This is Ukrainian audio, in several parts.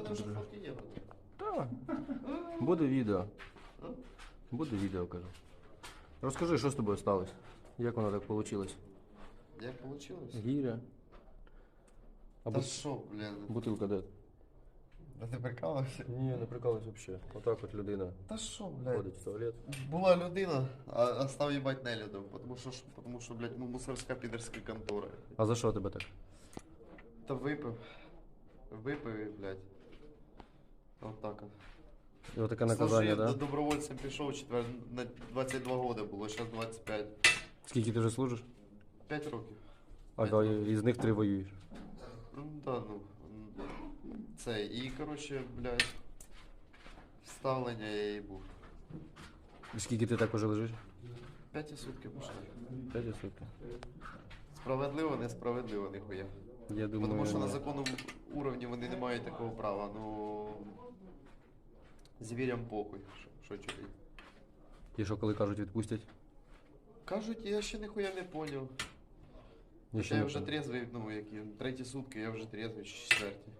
Що є. Так. Буде відео. Буде відео, кажу. Розкажи, що з тобою сталося? Як воно так вийшло? Як вийшло? Гіря. А Та бут- що, блін? бутилка де? А ти прикалався? Ні, не прикалуюсь взагалі. Отак от людина Та що, блядь? ходить в туалет. Була людина, а, а став їбать нелюдом, тому що, ж- тому що, блядь, ну, мусорська підерська контора. А за що тебе так? Та випив. Випив і, блядь. От так от. І отаке наказання, Служив, так? до- Да? добровольцем пішов, четвер... на 22 роки було, зараз 25. Скільки ти вже служиш? 5 років. А да, із них три воюєш. Ну, да, ну. Це, і, коротше, блядь, вставлення я і був. І скільки ти так уже лежиш? П'яті сутки пішли. П'ять сутки. Справедливо, несправедливо, ніхуя. Я думаю, Тому що на законному уровні вони не мають такого права, ну. Звірям похуй, що, чоловік. І що, коли кажуть, відпустять? Кажуть, я ще ніхуя не поняв. Я ще я не вже понял. трезвий, ну, які треті сутки, я вже трезвий, чи четверті.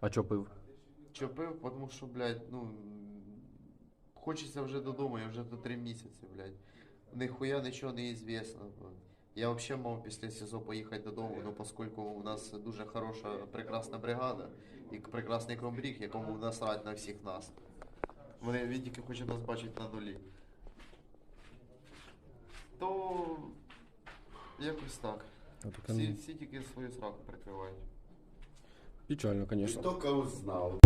А чо пив? Що пив, тому що, блядь, ну. Хочеться вже додому, я вже до три місяці, блядь. Ніхуя нічого не известно. Я взагалі мав після СІЗО поїхати додому, ну оскільки у нас дуже хороша, прекрасна бригада і прекрасний комбріг, якому насрать на всіх нас. Вони він тільки хоче нас бачити на нулі. То якось так. Отаке, Всі, ну, всі тільки свою сраку прикривають. Печально, звісно. Только узнал.